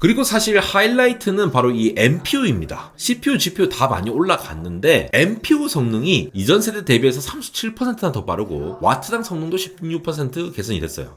그리고 사실 하이라이트는 바로 이 MPU입니다. CPU, GPU 다 많이 올라갔는데 MPU 성능이 이전 세대 대비해서 37%나 더 빠르고 와트당 성능도 16% 개선이 됐어요.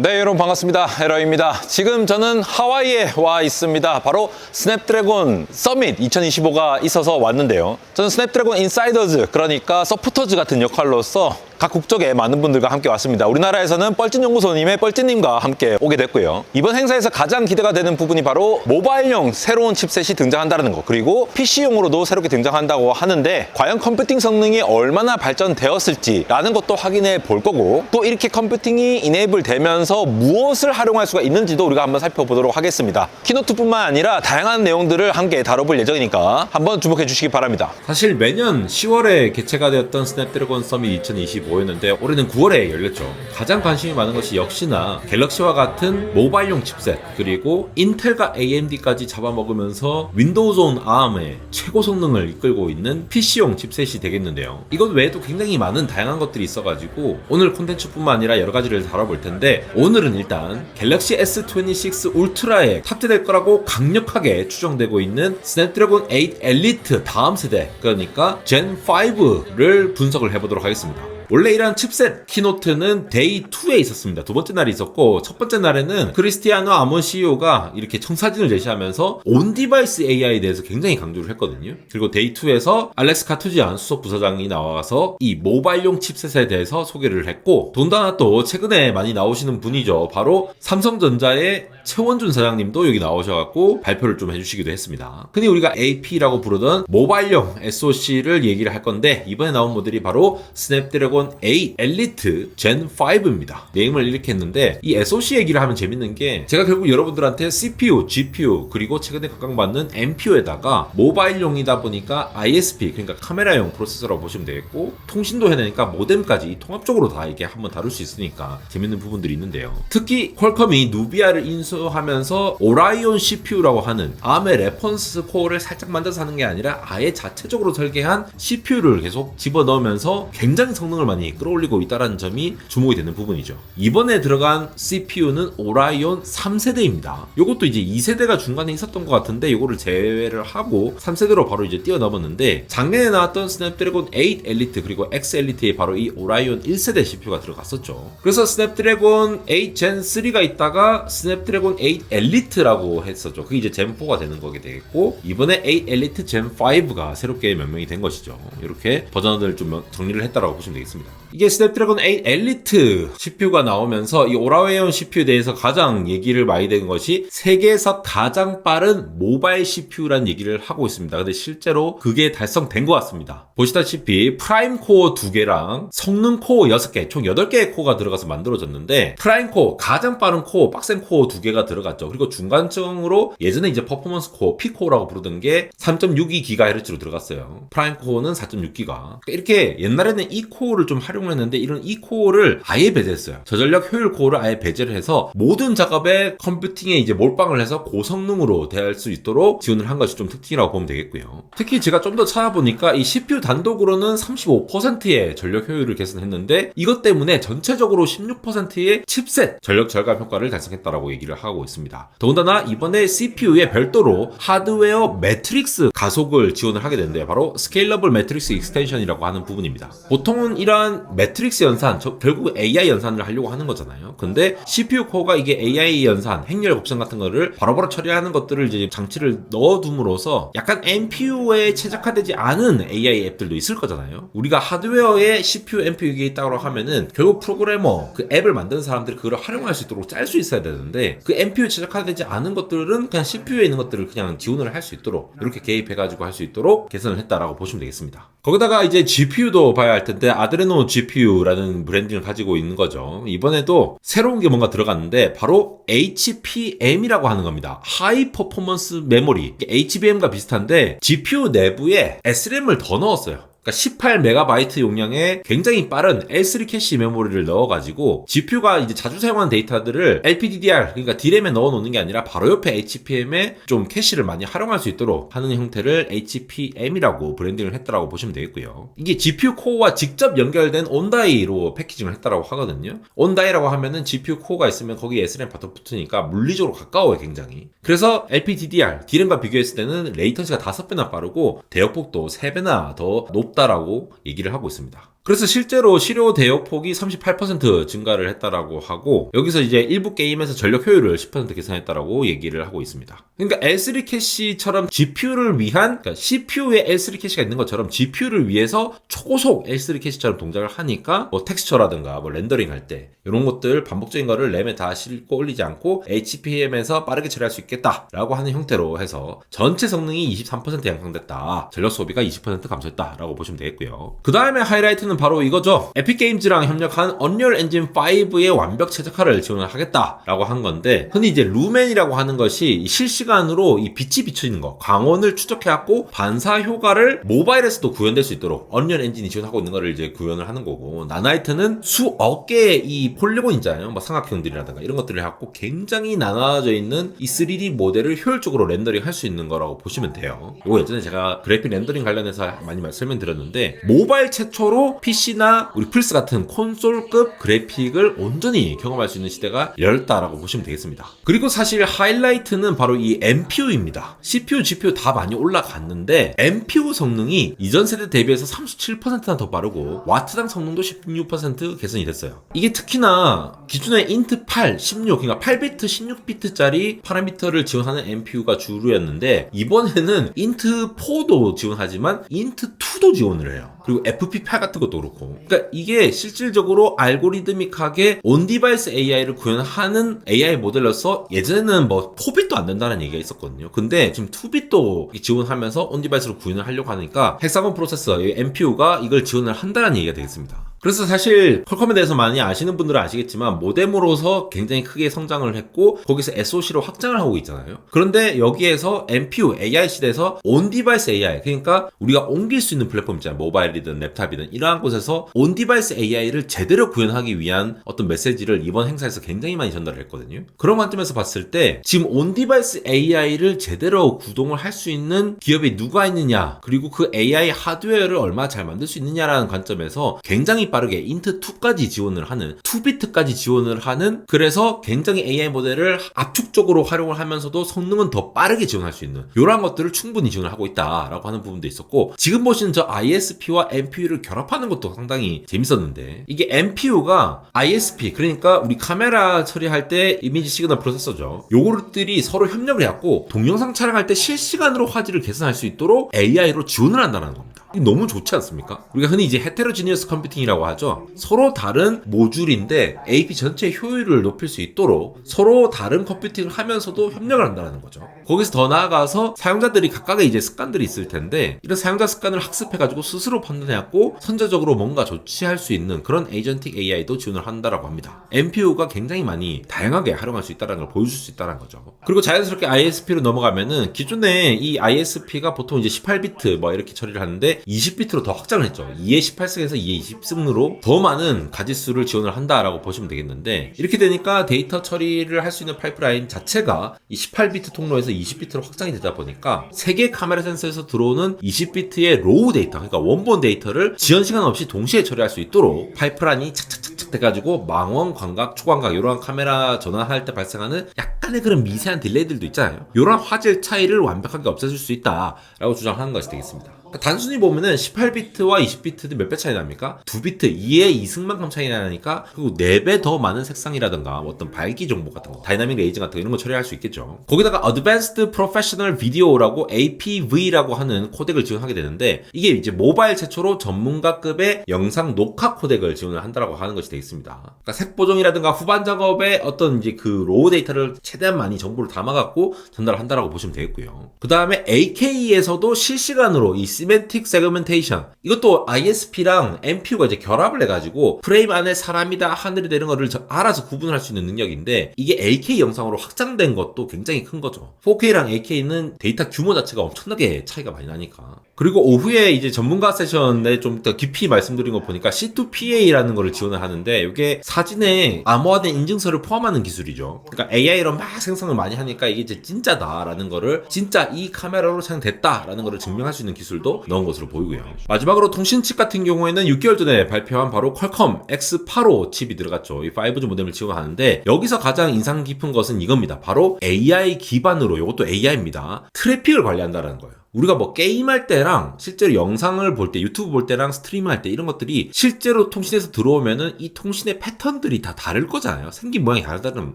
네, 여러분 반갑습니다. 에러입니다. 지금 저는 하와이에 와 있습니다. 바로 스냅드래곤 서밋 2025가 있어서 왔는데요. 저는 스냅드래곤 인사이더즈, 그러니까 서포터즈 같은 역할로서 각 국적의 많은 분들과 함께 왔습니다. 우리나라에서는 뻘찐연구소님의 뻘찐님과 함께 오게 됐고요. 이번 행사에서 가장 기대가 되는 부분이 바로 모바일용 새로운 칩셋이 등장한다는 거, 그리고 PC용으로도 새롭게 등장한다고 하는데 과연 컴퓨팅 성능이 얼마나 발전되었을지라는 것도 확인해 볼 거고 또 이렇게 컴퓨팅이 이네이블 되면서 무엇을 활용할 수가 있는지도 우리가 한번 살펴보도록 하겠습니다. 키노트뿐만 아니라 다양한 내용들을 함께 다뤄볼 예정이니까 한번 주목해 주시기 바랍니다. 사실 매년 10월에 개최가 되었던 스냅드래곤 서밋 2025 였는데 올해는 9월에 열렸죠. 가장 관심이 많은 것이 역시나 갤럭시와 같은 모바일용 칩셋 그리고 인텔과 AMD까지 잡아먹으면서 윈도우즈 온 ARM의 최고 성능을 이끌고 있는 PC용 칩셋이 되겠는데요. 이것 외에도 굉장히 많은 다양한 것들이 있어가지고 오늘 콘텐츠뿐만 아니라 여러 가지를 다뤄볼 텐데 오늘은 일단 갤럭시 S26 울트라에 탑재될 거라고 강력하게 추정되고 있는 스냅드래곤 8 엘리트 다음 세대 그러니까 젠 5를 분석을 해보도록 하겠습니다. 원래 이러한 칩셋 키노트는 데이 2에 있었습니다. 두 번째 날이 있었고 첫 번째 날에는 크리스티아노 아몬 CEO가 이렇게 청사진을 제시하면서 온 디바이스 AI에 대해서 굉장히 강조를 했거든요. 그리고 데이 2에서 알렉스 카투지안 수석 부사장이 나와서 이 모바일용 칩셋에 대해서 소개를 했고 돈다나 또 최근에 많이 나오시는 분이죠. 바로 삼성전자의 최원준 사장님도 여기 나오셔갖고 발표를 좀 해주시기도 했습니다. 흔히 우리가 AP라고 부르던 모바일용 SoC를 얘기를 할 건데 이번에 나온 모델이 바로 스냅드래곤 8 엘리트 젠 5입니다. 네임을 이렇게 했는데 이 SoC 얘기를 하면 재밌는 게 제가 결국 여러분들한테 CPU, GPU 그리고 최근에 각광받는 NPU에다가 모바일용이다 보니까 ISP 그러니까 카메라용 프로세서라고 보시면 되겠고 통신도 해내니까 모뎀까지 통합적으로 다 이게 한번 다룰 수 있으니까 재밌는 부분들이 있는데요. 특히 퀄컴이 누비아를 인수하면서 오라이온 CPU라고 하는 ARM의 레퍼런스 코어를 살짝 만들어서 하는 게 아니라 아예 자체적으로 설계한 CPU를 계속 집어넣으면서 굉장히 성능을 많이 끌어올리고 있다는 점이 주목이 되는 부분이죠. 이번에 들어간 CPU는 오라이온 3세대입니다. 이것도 이제 2세대가 중간에 있었던 것 같은데 이거를 제외를 하고 3세대로 바로 이제 뛰어넘었는데 작년에 나왔던 스냅드래곤 8 엘리트 그리고 X 엘리트에 바로 이 오라이온 1세대 CPU가 들어갔었죠. 그래서 스냅드래곤 8 젠 3가 있다가 스냅드래곤 8 엘리트라고 했었죠. 그게 이제 젠 4가 되는 거게 되겠고 이번에 8 엘리트 젠 5가 새롭게 명명이 된 것이죠. 이렇게 버전을 좀 정리를 했다라고 보시면 되겠습니다. Milan. 이게 스냅드래곤 8 엘리트 CPU가 나오면서 이 오라웨온 CPU에 대해서 가장 얘기를 많이 된 것이 세계에서 가장 빠른 모바일 CPU라는 얘기를 하고 있습니다. 근데 실제로 그게 달성된 것 같습니다. 보시다시피 프라임 코어 2개랑 성능 코어 6개, 총 8개의 코어가 들어가서 만들어졌는데 프라임 코어, 가장 빠른 코어, 빡센 코어 2개가 들어갔죠. 그리고 중간층으로 예전에 이제 퍼포먼스 코어, P코어라고 부르던 게 3.62GHz로 들어갔어요. 프라임 코어는 4.6GHz. 그러니까 이렇게 옛날에는 이 코어를 좀 활용 을 했는데 이런 이 코어를 아예 배제했어요. 저전력 효율 코어를 아예 배제를 해서 모든 작업에 컴퓨팅에 이제 몰빵을 해서 고성능으로 대할 수 있도록 지원을 한 것이 좀 특징이라고 보면 되겠고요. 특히 제가 좀 더 찾아보니까 이 CPU 단독으로는 35%의 전력 효율을 개선했는데 이것 때문에 전체적으로 16%의 칩셋 전력 절감 효과를 달성했다라고 얘기를 하고 있습니다. 더군다나 이번에 CPU에 별도로 하드웨어 매트릭스 가속을 지원을 하게 되는데 바로 스케일러블 매트릭스 익스텐션이라고 하는 부분입니다. 보통은 이러한 매트릭스 연산, 저 결국 AI 연산을 하려고 하는 거잖아요. 근데 CPU 코어가 이게 AI 연산, 행렬 곡선 같은 거를 바로바로 처리하는 것들을 이제 장치를 넣어둠으로써 약간 NPU에 최적화되지 않은 AI 앱들도 있을 거잖아요. 우리가 하드웨어에 CPU, NPU 이게 있다고 하면은 결국 프로그래머, 그 앱을 만드는 사람들이 그걸 활용할 수 있도록 짤 수 있어야 되는데 그 NPU 최적화되지 않은 것들은 그냥 CPU에 있는 것들을 그냥 지원을 할 수 있도록 이렇게 개입해가지고 할 수 있도록 개선을 했다라고 보시면 되겠습니다. 거기다가 이제 GPU도 봐야 할 텐데 아드레노 GPU라는 브랜딩을 가지고 있는 거죠. 이번에도 새로운 게 뭔가 들어갔는데 바로 HPM이라고 하는 겁니다. 하이 퍼포먼스 메모리. HBM과 비슷한데 GPU 내부에 SRAM을 더 넣었어요. 그러니까 18MB 용량의 굉장히 빠른 L3 캐시 메모리를 넣어가지고 GPU가 이제 자주 사용하는 데이터들을 LPDDR 그러니까 D램에 넣어놓는 게 아니라 바로 옆에 HPM에 좀 캐시를 많이 활용할 수 있도록 하는 형태를 HPM이라고 브랜딩을 했다라고 보시면 되겠고요. 이게 GPU 코어와 직접 연결된 온다이로 패키징을 했다라고 하거든요. 온다이라고 하면은 GPU 코어가 있으면 거기에 SRAM 바텀 붙으니까 물리적으로 가까워요, 굉장히. 그래서 LPDDR, D램과 비교했을 때는 레이턴시가 5배나 빠르고 대역폭도 3배나 더 높다 라고 얘기를 하고 있습니다. 그래서 실제로 실효 대역폭이 38% 증가를 했다라고 하고 여기서 이제 일부 게임에서 전력 효율을 10% 개선했다라고 얘기를 하고 있습니다. 그러니까 L3 캐시처럼 GPU를 위한 그러니까 CPU에 L3 캐시가 있는 것처럼 GPU를 위해서 초고속 L3 캐시처럼 동작을 하니까 뭐 텍스처라든가 뭐 렌더링 할 때 이런 것들 반복적인 거를 램에 다 싣고 올리지 않고 HPM에서 빠르게 처리할 수 있겠다라고 하는 형태로 해서 전체 성능이 23% 향상됐다. 전력 소비가 20% 감소했다라고 보시면 되겠고요. 그 다음에 하이라이트는 바로 이거죠. 에픽게임즈랑 협력한 언리얼 엔진 5의 완벽 최적화를 지원을 하겠다라고 한 건데 흔히 이제 루멘이라고 하는 것이 실시간으로 이 빛이 비추는 거 광원을 추적해갖고 반사 효과를 모바일에서도 구현될 수 있도록 언리얼 엔진이 지원하고 있는 거를 이제 구현을 하는 거고 나나이트는 수억 개의 이 폴리곤 있잖아요. 뭐 삼각형들이라든가 이런 것들을 해갖고 굉장히 나눠져 있는 이 3D 모델을 효율적으로 렌더링 할 수 있는 거라고 보시면 돼요. 이거 예전에 제가 그래픽 렌더링 관련해서 많이 말- 설명드렸는데 모바일 최초로 PC나 우리 플스 같은 콘솔급 그래픽을 온전히 경험할 수 있는 시대가 열렸다라고 보시면 되겠습니다. 그리고 사실 하이라이트는 바로 이 MPU입니다. CPU, GPU 다 많이 올라갔는데 MPU 성능이 이전 세대 대비해서 37%나 더 빠르고 와트당 성능도 16% 개선이 됐어요. 이게 특히나 기존의 인트 8, 16, 그러니까 8비트, 16비트짜리 파라미터를 지원하는 MPU가 주류였는데 이번에는 인트 4도 지원하지만 인트 2도 지원을 해요. 그리고 FP8 같은 것도 그렇고. 그러니까 이게 실질적으로 알고리드믹하게 온디바이스 AI를 구현하는 AI 모델로서 예전에는 뭐 4빛도 안 된다는 얘기가 있었거든요. 근데 지금 2빛도 지원하면서 온디바이스로 구현을 하려고 하니까 헥사곤 프로세서, 이 MPU가 이걸 지원을 한다는 얘기가 되겠습니다. 그래서 사실 퀄컴에 대해서 많이 아시는 분들은 아시겠지만 모뎀으로서 굉장히 크게 성장을 했고 거기서 SoC로 확장을 하고 있잖아요. 그런데 여기에서 MPU AI 시대에서 온 디바이스 AI 그러니까 우리가 옮길 수 있는 플랫폼 있잖아요. 모바일이든 랩탑이든 이러한 곳에서 온 디바이스 AI를 제대로 구현하기 위한 어떤 메시지를 이번 행사에서 굉장히 많이 전달을 했거든요. 그런 관점에서 봤을 때 지금 온 디바이스 AI를 제대로 구동을 할 수 있는 기업이 누가 있느냐 그리고 그 AI 하드웨어를 얼마나 잘 만들 수 있느냐라는 관점에서 굉장히 빠르게 인트 2까지 지원을 하는 2비트까지 지원을 하는 그래서 굉장히 AI 모델을 압축적으로 활용을 하면서도 성능은 더 빠르게 지원할 수 있는 이러한 것들을 충분히 지원을 하고 있다라고 하는 부분도 있었고 지금 보시는 저 ISP와 MPU를 결합하는 것도 상당히 재밌었는데 이게 MPU가 ISP 그러니까 우리 카메라 처리할 때 이미지 시그널 프로세서죠 요것들이 서로 협력을 해갖고 동영상 촬영할 때 실시간으로 화질을 개선할 수 있도록 AI로 지원을 한다는 겁니다. 너무 좋지 않습니까? 우리가 흔히 이제 헤테로지니어스 컴퓨팅이라고 하죠. 서로 다른 모듈인데 AP 전체 효율을 높일 수 있도록 서로 다른 컴퓨팅을 하면서도 협력을 한다는 거죠. 거기서 더 나아가서 사용자들이 각각의 이제 습관들이 있을 텐데 이런 사용자 습관을 학습해가지고 스스로 판단해갖고 선제적으로 뭔가 조치할 수 있는 그런 에이전틱 AI도 지원을 한다라고 합니다. MPU가 굉장히 많이 다양하게 활용할 수 있다는 걸 보여줄 수 있다는 거죠. 그리고 자연스럽게 ISP로 넘어가면은 기존에 이 ISP가 보통 이제 18비트 뭐 이렇게 처리를 하는데 20비트로 더 확장을 했죠. 2에 18승에서 2에 20승으로 더 많은 가지수를 지원을 한다라고 보시면 되겠는데 이렇게 되니까 데이터 처리를 할 수 있는 파이프라인 자체가 이 18비트 통로에서 20비트로 확장이 되다 보니까 세개 카메라 센서에서 들어오는 20비트의 로우 데이터 그러니까 원본 데이터를 지연 시간 없이 동시에 처리할 수 있도록 파이프라인이 착착착착 돼가지고 망원, 광각, 초광각 이러한 카메라 전환할 때 발생하는 약간의 그런 미세한 딜레이들도 있잖아요. 이러한 화질 차이를 완벽하게 없애줄 수 있다라고 주장하는 것이 되겠습니다. 그러니까 단순히 보면은 18비트와 20비트도 몇 배 차이 납니까? 2비트, 2에 2승만큼 차이 나니까 그리고 4배 더 많은 색상이라든가 뭐 어떤 밝기 정보 같은 거, 다이나믹 레이징 같은 거 이런 거 처리할 수 있겠죠. 거기다가 Advanced Professional Video라고 APV라고 하는 코덱을 지원하게 되는데 이게 이제 모바일 최초로 전문가급의 영상 녹화 코덱을 지원을 한다라고 하는 것이 되겠습니다. 그러니까 색 보정이라든가 후반 작업에 어떤 이제 그 로우 데이터를 최대한 많이 정보를 담아갖고 전달을 한다라고 보시면 되겠고요. 그 다음에 AK에서도 실시간으로 이 시멘틱 세그멘테이션 이것도 ISP랑 MPU가 이제 결합을 해가지고 프레임 안에 사람이다 하늘이 되는 거를 저- 알아서 구분할 수 있는 능력인데 이게 8K 영상으로 확장된 것도 굉장히 큰 거죠. 4K랑 8K는 데이터 규모 자체가 엄청나게 차이가 많이 나니까. 그리고 오후에 이제 전문가 세션에 좀 더 깊이 말씀드린 거 보니까 C2PA라는 거를 지원을 하는데 이게 사진에 암호화된 인증서를 포함하는 기술이죠. 그러니까 AI로 막 생성을 많이 하니까 이게 진짜다라는 거를 진짜 이 카메라로 촬영됐다라는 거를 증명할 수 있는 기술도 넣은 것으로 보이고요. 마지막으로 통신 칩 같은 경우에는 6개월 전에 발표한 바로 퀄컴 X85 칩이 들어갔죠. 이 5G 모뎀을 지원하는데 여기서 가장 인상 깊은 것은 이겁니다. 바로 AI 기반으로 이것도 AI입니다. 트래픽을 관리한다는 거예요. 우리가 뭐 게임할 때랑 실제로 영상을 볼 때, 유튜브 볼 때랑 스트리밍 할 때 이런 것들이 실제로 통신에서 들어오면은 이 통신의 패턴들이 다 다를 거잖아요. 생긴 모양이 다르다는,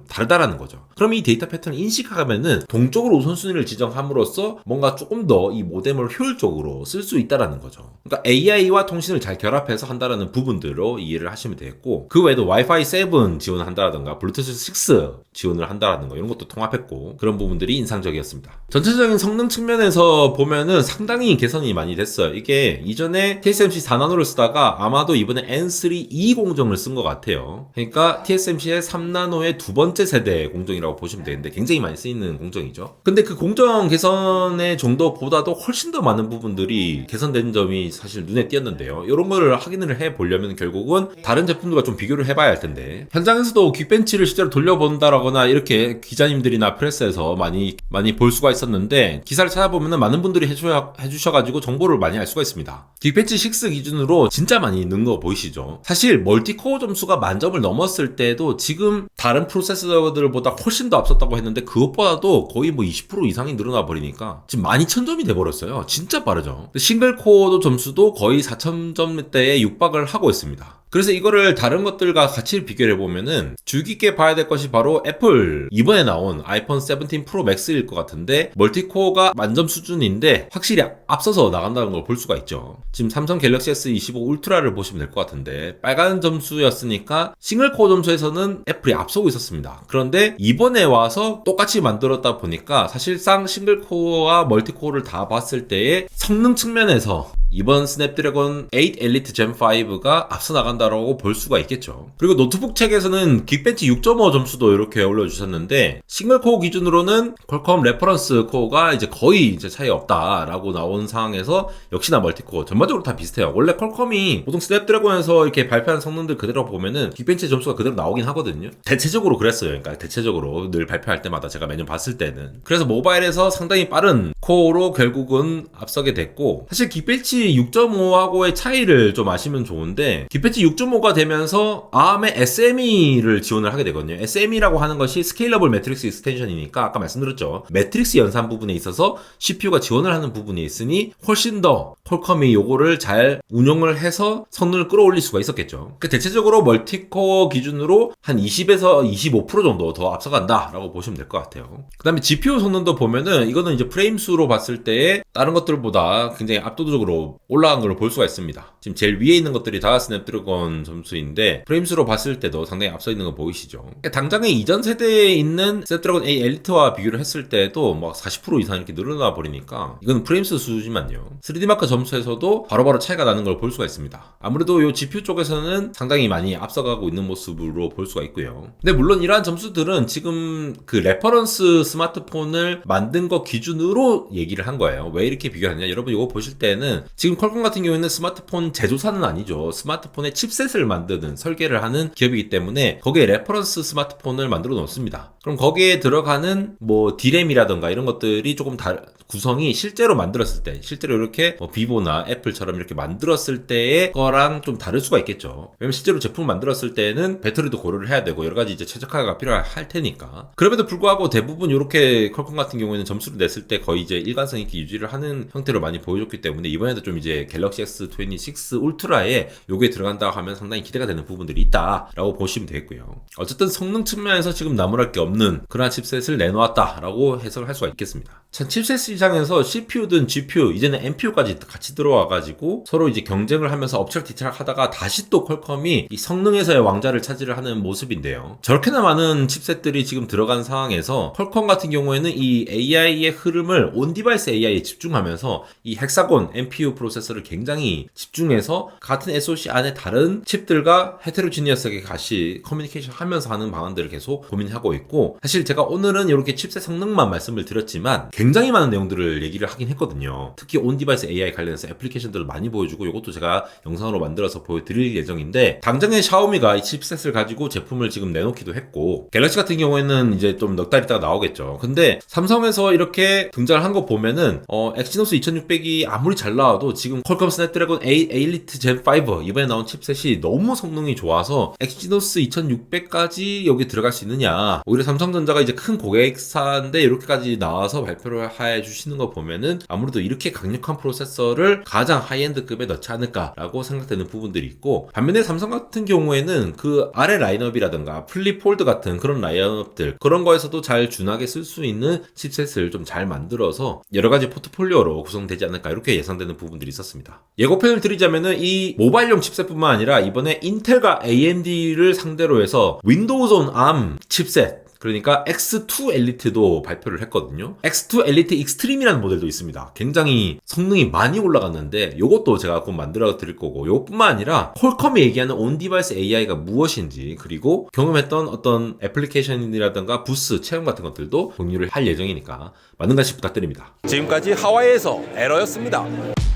다르다라는 거죠. 그럼 이 데이터 패턴을 인식하면은 동쪽으로 우선순위를 지정함으로써 뭔가 조금 더 이 모뎀을 효율적으로 쓸 수 있다라는 거죠. 그러니까 AI와 통신을 잘 결합해서 한다라는 부분들로 이해를 하시면 되겠고, 그 외에도 와이파이 7 지원을 한다라든가, 블루투스 6 지원을 한다라는 거, 이런 것도 통합했고, 그런 부분들이 인상적이었습니다. 전체적인 성능 측면에서 보 면은 상당히 개선이 많이 됐어요. 이게 이전에 TSMC 4나노를 쓰다가 아마도 이번에 N3 2 공정을 쓴 것 같아요. 그러니까 TSMC의 3나노의 두 번째 세대 공정이라고 보시면 되는데 굉장히 많이 쓰이는 공정이죠. 근데 그 공정 개선의 정도보다도 훨씬 더 많은 부분들이 개선된 점이 사실 눈에 띄었는데요. 이런 거를 확인을 해 보려면 결국은 다른 제품들과 좀 비교를 해봐야 할 텐데 현장에서도 긱벤치를 실제로 돌려본다라거나 이렇게 기자님들이나 프레스에서 많이 많이 볼 수가 있었는데 기사를 찾아보면 많은 분들 이 해주셔, 해주셔가지고 정보를 많이 알 수가 있습니다. 긱벤치 6 기준으로 진짜 많이 는거 보이시죠? 사실 멀티코어 점수가 만점을 넘었을 때도 지금 다른 프로세서들보다 훨씬 더 앞섰다고 했는데 그것보다도 거의 뭐 20% 이상이 늘어나 버리니까 지금 12,000점이 돼버렸어요. 진짜 빠르죠. 싱글 코어도 점수도 거의 4,000점대에 육박을 하고 있습니다. 그래서 이거를 다른 것들과 같이 비교를 해보면은 주의 깊게 봐야 될 것이 바로 애플 이번에 나온 아이폰 17 프로 맥스일 것 같은데 멀티코어가 만점 수준인데 확실히 앞서서 나간다는 걸 볼 수가 있죠. 지금 삼성 갤럭시 S25 울트라를 보시면 될 것 같은데 빨간 점수였으니까 싱글코어 점수에서는 애플이 앞서고 있었습니다. 그런데 이번에 와서 똑같이 만들었다 보니까 사실상 싱글코어와 멀티코어를 다 봤을 때의 성능 측면에서 이번 스냅드래곤 8 엘리트 젠 5가 앞서 나간다라고 볼 수가 있겠죠. 그리고 노트북 책에서는 긱벤치 6.5 점수도 이렇게 올려주셨는데 싱글 코어 기준으로는 퀄컴 레퍼런스 코어가 이제 거의 이제 차이 없다라고 나온 상황에서 역시나 멀티코어 전반적으로 다 비슷해요. 원래 퀄컴이 보통 스냅드래곤에서 이렇게 발표한 성능들 그대로 보면은 긱벤치 점수가 그대로 나오긴 하거든요. 대체적으로 그랬어요. 그러니까 대체적으로 늘 발표할 때마다 제가 매년 봤을 때는 그래서 모바일에서 상당히 빠른 코어로 결국은 앞서게 됐고 사실 긱벤치 6.5하고의 차이를 좀 아시면 좋은데 긱벤치 6.5가 되면서 ARM의 SME를 지원을 하게 되거든요. SME라고 하는 것이 스케일러블 매트릭스 익스텐션이니까 아까 말씀드렸죠. 매트릭스 연산 부분에 있어서 CPU가 지원을 하는 부분이 있으니 훨씬 더 퀄컴이 요거를 잘 운영을 해서 성능을 끌어올릴 수가 있었겠죠. 그 대체적으로 멀티코어 기준으로 한 20에서 25% 정도 더 앞서간다라고 보시면 될 것 같아요. 그 다음에 GPU 성능도 보면은 이거는 이제 프레임 수로 봤을 때 다른 것들보다 굉장히 압도적으로 올라간 걸 볼 수가 있습니다. 지금 제일 위에 있는 것들이 다 스냅드래곤 점수인데 프레임 수로 봤을 때도 상당히 앞서 있는 거 보이시죠? 그러니까 당장에 이전 세대에 있는 스냅드래곤 A 엘리트와 비교를 했을 때도 막 40% 이상 이렇게 늘어나 버리니까 이건 프레임 수 수지만요. 3D 마크 점수에서도 바로바로 차이가 나는 걸 볼 수가 있습니다. 아무래도 이 GPU 쪽에서는 상당히 많이 앞서가고 있는 모습으로 볼 수가 있고요. 근데 물론 이러한 점수들은 지금 그 레퍼런스 스마트폰을 만든 것 기준으로 얘기를 한 거예요. 왜 이렇게 비교하냐? 여러분 이거 보실 때는 지금 퀄컴 같은 경우에는 스마트폰 제조사는 아니죠. 스마트폰의 칩셋을 만드는 설계를 하는 기업이기 때문에 거기에 레퍼런스 스마트폰을 만들어 놓습니다. 그럼 거기에 들어가는 뭐 디램이라던가 이런 것들이 조금 다 구성이 실제로 만들었을 때 실제로 이렇게 뭐 비보나 애플처럼 이렇게 만들었을 때의 거랑 좀 다를 수가 있겠죠. 왜냐면 실제로 제품을 만들었을 때는 배터리도 고려를 해야 되고 여러 가지 이제 최적화가 필요할 테니까. 그럼에도 불구하고 대부분 이렇게 퀄컴 같은 경우에는 점수를 냈을 때 거의 이제 일관성 있게 유지를 하는 형태로 많이 보여줬기 때문에 이번에도 좀 이제 갤럭시 S26 울트라에 요게 들어간다 하면 상당히 기대가 되는 부분들이 있다라고 보시면 되겠고요. 어쨌든 성능 측면에서 지금 나무랄 게 없는 그러한 칩셋을 내놓았다라고 해석을 할 수가 있겠습니다. 참 칩셋 시장에서 CPU든 GPU 이제는 NPU까지 같이 들어와가지고 서로 이제 경쟁을 하면서 엎치락뒤치락 하다가 다시 또 퀄컴이 이 성능에서의 왕자를 차지를 하는 모습인데요. 저렇게나 많은 칩셋들이 지금 들어간 상황에서 퀄컴 같은 경우에는 이 AI의 흐름을 온 디바이스 AI에 집중하면서 이 헥사곤 NPU 프로세서를 굉장히 집중해서 같은 SoC 안에 다른 칩들과 헤테로지니어스하게 같이 커뮤니케이션 하면서 하는 방안들을 계속 고민하고 있고 사실 제가 오늘은 이렇게 칩셋 성능만 말씀을 드렸지만 굉장히 많은 내용들을 얘기를 하긴 했거든요. 특히 온 디바이스 AI 관련해서 애플리케이션들을 많이 보여주고 이것도 제가 영상으로 만들어서 보여드릴 예정인데 당장에 샤오미가 이 칩셋을 가지고 제품을 지금 내놓기도 했고 갤럭시 같은 경우에는 이제 좀 넉 달 있다가 나오겠죠. 근데 삼성에서 이렇게 등장을 한거 보면은 어 엑시노스 2600이 아무리 잘 나와도 지금 퀄컴 스냅드래곤 A 에일리트 젠5 이번에 나온 칩셋이 너무 성능이 좋아서 엑시노스 2600까지 여기 들어갈 수 있느냐. 오히려 삼성전자가 이제 큰 고객사인데 이렇게까지 나와서 발표를 해 주시는 거 보면은 아무래도 이렇게 강력한 프로세서를 가장 하이엔드급에 넣지 않을까라고 생각되는 부분들이 있고 반면에 삼성 같은 경우에는 그 아래 라인업이라든가 플립 폴드 같은 그런 라인업들 그런 거에서도 잘 준하게 쓸 수 있는 칩셋을 좀 잘 만들어서 여러 가지 포트폴리오로 구성되지 않을까 이렇게 예상되는 부분 들이 있었습니다. 예고편을 드리자면은 이 모바일용 칩셋뿐만 아니라 이번에 인텔과 AMD를 상대로 해서 윈도우즈 온 ARM 칩셋 그러니까 X2 엘리트도 발표를 했거든요. X2 엘리트 익스트림이라는 모델도 있습니다. 굉장히 성능이 많이 올라갔는데 이것도 제가 곧 만들어 드릴 거고 이것뿐만 아니라 퀄컴이 얘기하는 온 디바이스 AI가 무엇인지 그리고 경험했던 어떤 애플리케이션이라든가 부스 체험 같은 것들도 공유를 할 예정이니까 많은 관심 부탁드립니다. 지금까지 하와이에서 에러였습니다.